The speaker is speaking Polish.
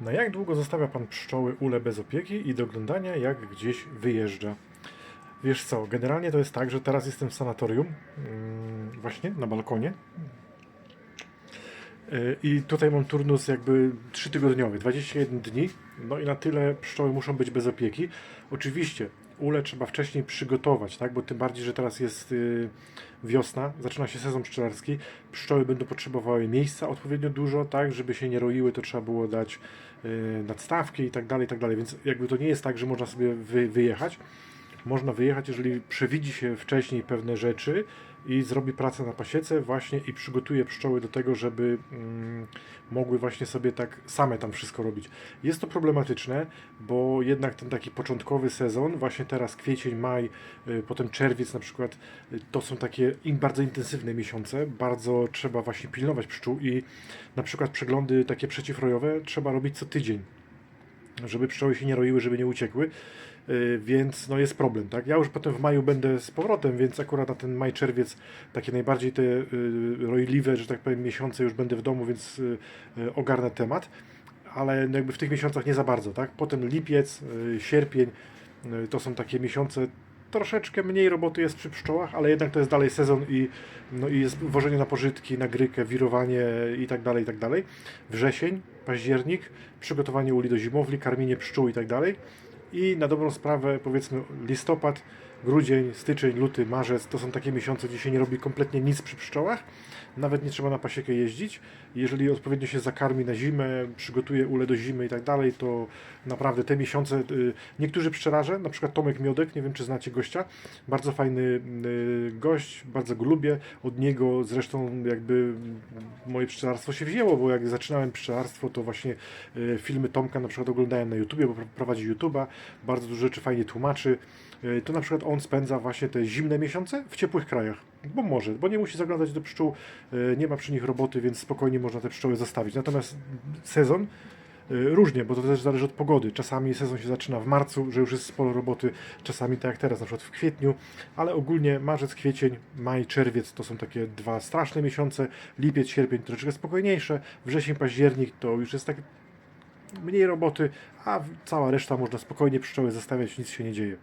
Na jak długo zostawia Pan pszczoły ule bez opieki i doglądania, jak gdzieś wyjeżdża? Wiesz co, generalnie to jest tak, że teraz jestem w sanatorium, mm, właśnie na balkonie. I tutaj mam turnus jakby 3-tygodniowy, 21 dni. No i na tyle pszczoły muszą być bez opieki. Oczywiście ule trzeba wcześniej przygotować, tak? bo tym bardziej, że teraz jest yy, wiosna, zaczyna się sezon pszczelarski. Pszczoły będą potrzebowały miejsca odpowiednio dużo, tak, żeby się nie roiły, to trzeba było dać yy, nadstawki i tak dalej, i tak dalej. Więc jakby to nie jest tak, że można sobie wy, wyjechać. Można wyjechać, jeżeli przewidzi się wcześniej pewne rzeczy i zrobi pracę na pasiece właśnie i przygotuje pszczoły do tego, żeby mm, mogły właśnie sobie tak same tam wszystko robić. Jest to problematyczne, bo jednak ten taki początkowy sezon, właśnie teraz kwiecień, maj, y, potem czerwiec na przykład, y, to są takie bardzo intensywne miesiące, bardzo trzeba właśnie pilnować pszczół i na przykład przeglądy takie przeciwrojowe trzeba robić co tydzień żeby pszczoły się nie roiły, żeby nie uciekły, Yy, więc no jest problem, tak? Ja już potem w maju będę z powrotem, więc akurat na ten maj, czerwiec, takie najbardziej te yy, roiliwe, że tak powiem, miesiące już będę w domu, więc yy, ogarnę temat, ale no jakby w tych miesiącach nie za bardzo, tak? Potem lipiec, sierpień, to są takie miesiące, troszeczkę mniej roboty jest przy pszczołach, ale jednak to jest dalej sezon i, no i jest wożenie na pożytki, na grykę, wirowanie i tak dalej, i tak dalej. Wrzesień, październik, przygotowanie uli do zimowli, karmienie pszczół i tak dalej. I na dobrą sprawę, powiedzmy listopad, grudzień, styczeń, luty, marzec to są takie miesiące, gdzie się nie robi kompletnie nic przy pszczołach. Nawet nie trzeba na pasiekę jeździć. Jeżeli odpowiednio się zakarmi na zimę, przygotuje ule do zimy i tak dalej, to naprawdę te miesiące. y, Niektórzy pszczelarze, na przykład Tomek Miodek, nie wiem czy znacie gościa, bardzo fajny y, gość, bardzo go lubię. Od niego zresztą jakby moje pszczelarstwo się wzięło, bo jak zaczynałem pszczelarstwo, to właśnie y, filmy Tomka na przykład oglądałem na YouTubie, bo prowadzi YouTube'a, bardzo dużo rzeczy fajnie tłumaczy. To na przykład on spędza właśnie te zimne miesiące w ciepłych krajach, bo może, bo nie musi zaglądać do pszczół, y, nie ma przy nich roboty, więc spokojnie można te pszczoły zostawić. Natomiast sezon y, różnie, bo to też zależy od pogody. Czasami sezon się zaczyna w marcu, że już jest sporo roboty, czasami tak jak teraz, na przykład w kwietniu, ale ogólnie marzec, kwiecień, maj, czerwiec to są takie dwa straszne miesiące, lipiec, sierpień troszeczkę spokojniejsze, wrzesień, październik to już jest tak mniej roboty, a cała reszta można spokojnie pszczoły zostawiać, nic się nie dzieje.